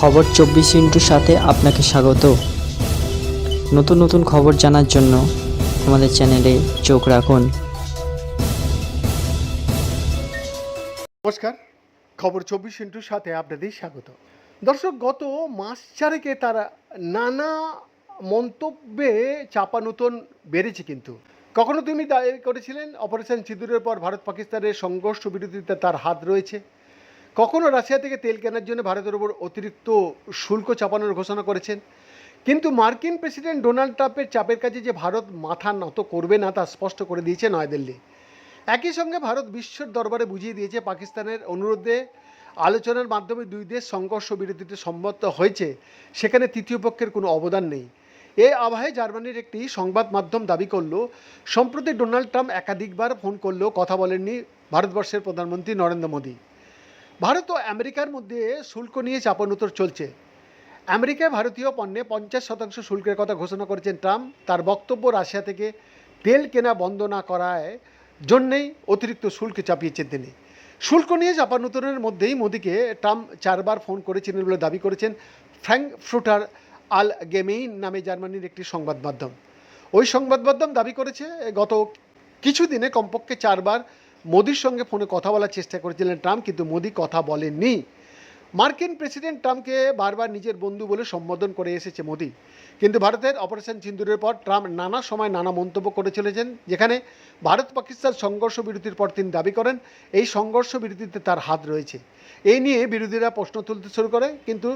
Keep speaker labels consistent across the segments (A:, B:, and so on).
A: খবর চব্বিশ ইন্টুর সাথে আপনাকে স্বাগত। নতুন নতুন খবর জানার জন্য আমাদের চ্যানেলে চোখ রাখুন।
B: নমস্কার, খবর চব্বিশ ইন্টুর সাথে আপনাদের স্বাগত। দর্শক, গত মাস চারেকে তারা নানা মন্তব্যে চাপানুতন বেড়েছে কিন্তু। কখনো তুমি দাবি করেছিলেন অপারেশন সিঁদুরের পর ভারত পাকিস্তানের সংঘর্ষ বিরোধিতা তার হাত রয়েছে। কখনো রাশিয়া থেকে তেল কেনার জন্য ভারতের ওপর অতিরিক্ত শুল্ক চাপানোর ঘোষণা করেছেন। কিন্তু মার্কিন প্রেসিডেন্ট ডোনাল্ড ট্রাম্পের চাপের কাছে যে ভারত মাথা নত করবে না, তা স্পষ্ট করে দিয়েছে নয়াদিল্লি। একই সঙ্গে ভারত বিশ্বর দরবারে বুঝিয়ে দিয়েছে পাকিস্তানের অনুরোধে আলোচনার মাধ্যমে দুই দেশ সংঘর্ষ বিরতিতে সম্মত হয়েছে, সেখানে তৃতীয় পক্ষের কোনো অবদান নেই। এ আবহে জার্মানির একটি সংবাদ মাধ্যম দাবি করল, সম্প্রতি ডোনাল্ড ট্রাম্প একাধিকবার ফোন করলেও কথা বলেননি ভারতবর্ষের প্রধানমন্ত্রী নরেন্দ্র মোদী। ভারত ও আমেরিকার মধ্যে শুল্ক নিয়ে চাপানুতর চলছে। আমেরিকায় ভারতীয় পণ্যে পঞ্চাশ শতাংশ শুল্কের কথা ঘোষণা করেছেন ট্রাম্প। তার বক্তব্য রাশিয়া থেকে তেল কেনা বন্ধ না করায় জন্যেই অতিরিক্ত শুল্ক চাপিয়েছেন তিনি। শুল্ক নিয়ে চাপানুতরের মধ্যেই মোদীকে ট্রাম্প চারবার ফোন করেছিলেন বলে দাবি করেছেন ফ্র্যাঙ্কফ্রুটার আল গেমেইন নামে জার্মানির একটি সংবাদ মাধ্যম ওই সংবাদ মাধ্যম দাবি করেছে, গত কিছুদিনে কমপক্ষে চারবার মোদির সঙ্গে ফোনে কথা বলার চেষ্টা করেছিলেন ট্রাম্প, কিন্তু মোদি কথা বলেননি। মার্কিন প্রেসিডেন্ট ট্রাম্পকে বারবার নিজের বন্ধু বলে সম্বোধন করে এসেছে মোদি। কিন্তু ভারতের অপারেশন সিন্দুরের পর ট্রাম্প নানা সময় নানা মন্তব্য করে চলেছেন, যেখানে ভারত পাকিস্তান সংঘর্ষ বিরতির পর তিনি দাবি করেন, এই সংঘর্ষ বিরতিতে তার হাত রয়েছে। এই নিয়ে বিরোধীরা প্রশ্ন তুলতে শুরু করে, কিন্তু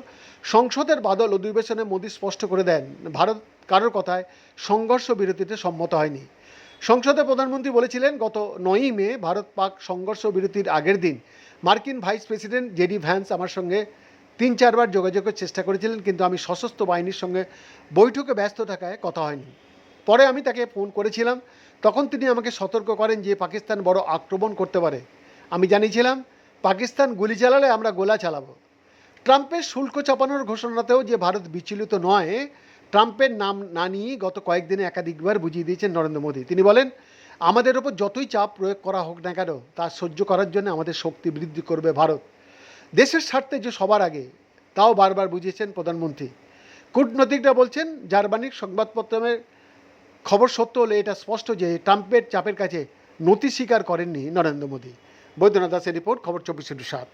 B: সংসদের বাদল অধিবেশনে মোদি স্পষ্ট করে দেন, ভারত কারোর কথায় সংঘর্ষ বিরতিতে সম্মত হয়নি। সংসদে প্রধানমন্ত্রী বলেছিলেন, গত নয়ই মে ভারত পাক সংঘর্ষ বিরতির আগের দিন মার্কিন ভাইস প্রেসিডেন্ট জেডি ভ্যান্স আমার সঙ্গে তিন চারবার যোগাযোগের চেষ্টা করেছিলেন, কিন্তু আমি সশস্ত্র বাহিনীর সঙ্গে বৈঠকে ব্যস্ত থাকায় কথা হয়নি। পরে আমি তাকে ফোন করেছিলাম, তখন তিনি আমাকে সতর্ক করেন যে পাকিস্তান বড় আক্রমণ করতে পারে। আমি জানিয়েছিলাম, পাকিস্তান গুলি চালালে আমরা গোলা চালাবো। ট্রাম্পের শুল্ক চাপানোর ঘোষণাতেও যে ভারত বিচলিত নয় ট্রাম্পের নাম না নিয়ে গত কয়েকদিনে একাধিকবার বুঝিয়ে দিয়েছেন নরেন্দ্র মোদী। তিনি বলেন, আমাদের ওপর যতই চাপ প্রয়োগ করা হোক না কেন, তা সহ্য করার জন্য আমাদের শক্তি বৃদ্ধি করবে ভারত। দেশের স্বার্থে যে সবার আগে, তাও বারবার বুঝিয়েছেন প্রধানমন্ত্রী। কূটনৈতিকরা বলছেন, জার্মানির সংবাদপত্রের খবর সত্য হলে এটা স্পষ্ট যে ট্রাম্পের চাপের কাছে নতি স্বীকার করেননি নরেন্দ্র মোদী। বৈদ্যনাথ দাসের রিপোর্ট, খবর চব্বিশ সাত।